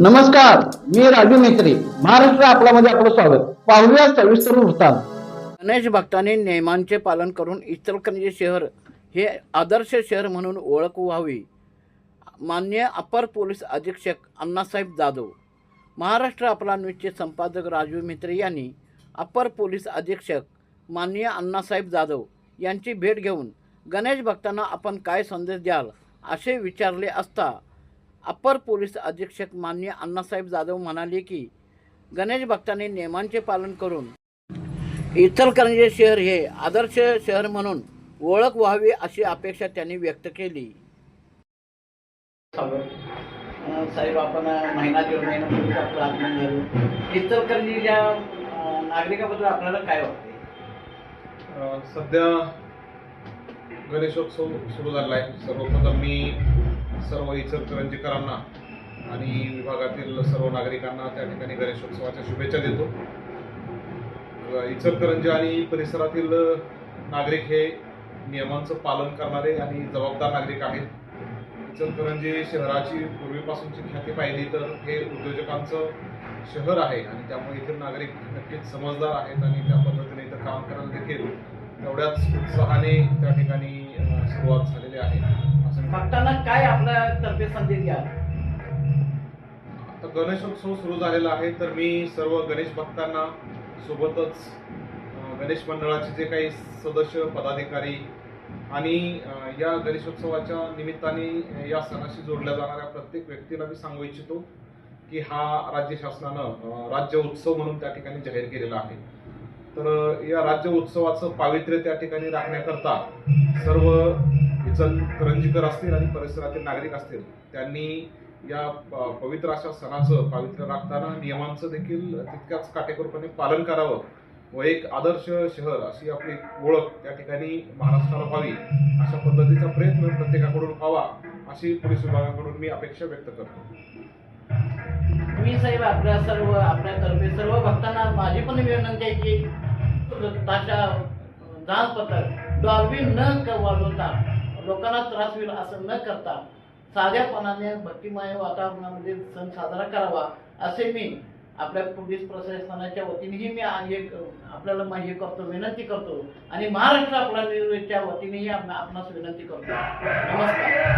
नमस्कार मी राजू मेत्री महाराष्ट्र आपल्यामध्ये आपलं स्वागत. पाहूया सविस्तर वृत्तांत. गणेश भक्तांनी नियमांचे पालन करून इचलकरंजी शहर हे आदर्श शहर म्हणून ओळख व्हावी. मान्य अपर पोलीस अधीक्षक अण्णासाहेब जाधव. महाराष्ट्र आपला न्यूजचे संपादक राजू मित्रे यांनी अपर पोलीस अधीक्षक माननीय अण्णासाहेब जाधव यांची भेट घेऊन गणेश भक्तांना आपण काय संदेश द्याल असे विचारले असता अपर पोलीस अधीक्षक माननीय अण्णासाहेब जाधव म्हणाले की गणेश भक्तांनी नियमांचे पालन करून इचलकरंजी शहर हे आदर्श शहर म्हणून ओळख व्हावी अशी अपेक्षा त्यांनी व्यक्त केली. साहेब आपण महिना दीड महिन्यापूर्वी आपलं आगमन झालं. इचलकरंजीच्या नागरिकाबद्दल आपल्याला काय वाटते सध्या गणेशोत्सव सुरू झाला आहे सर्वप्रथम मी सर्व इचलकरंजीकरांना आणि विभागातील सर्व नागरिकांना त्या ठिकाणी गणेशोत्सवाच्या शुभेच्छा देतो. इचलकरंजी आणि परिसरातील नागरिक हे नियमांचं पालन करणारे आणि जबाबदार नागरिक आहेत. इचलकरंजी शहराची पूर्वीपासूनची ख्याती पाहिली तर हे उद्योजकांचं शहर आहे आणि त्यामुळे इथे नागरिक नक्कीच समजदार आहेत आणि त्या पद्धतीने इथं काम करायला देखील तेवढ्याच उत्साहाने त्या ठिकाणी सुरुवात झालेली आहे. असं काय आपल्या तर्फे संदेश घ्या आता गणेशोत्सव सुरू झालेला आहे तर मी सर्व गणेश भक्तांना सोबतच गणेश मंडळाचे जे काही सदस्य पदाधिकारी आणि या गणेशोत्सवाच्या निमित्ताने या सणाशी जोडल्या जाणाऱ्या प्रत्येक व्यक्तीला मी सांगू इच्छितो की हा राज्य शासनानं राज्य उत्सव म्हणून त्या ठिकाणी जाहीर केलेला आहे. तर या राज्य उत्सवाचं पावित्र्य त्या ठिकाणी राखण्याकरता सर्व इचलकरंजीकर असतील आणि परिसरातील नागरिक असतील त्यांनी या पवित्र अशा सणाचं पावित्र्य राखताना नियमांचं देखील तितक्याच काटेकोरपणे पालन करावं व एक आदर्श शहर अशी आपली ओळख त्या ठिकाणी महाराष्ट्राला व्हावी अशा पद्धतीचा प्रयत्न प्रत्येकाकडून व्हावा अशी पोलीस विभागाकडून मी अपेक्षा व्यक्त करतो. मी साहेब आपल्या सर्व आपल्यातर्फे सर्व भक्तांना माझी पण विनंती आहे की ताशा डान्स पथक डॉल्बी न वाजवता लोकांना त्रास होईल असं न करता साध्यापणाने भक्तिमय वातावरणामध्ये सण साजरा करावा असे मी आपल्या पोलीस प्रशासनाच्या वतीनेही मी आ- एक आपल्याला हे करतो विनंती करतो आणि महाराष्ट्र आपल्या वतीनेही आपण आपणास विनंती करतो. नमस्कार.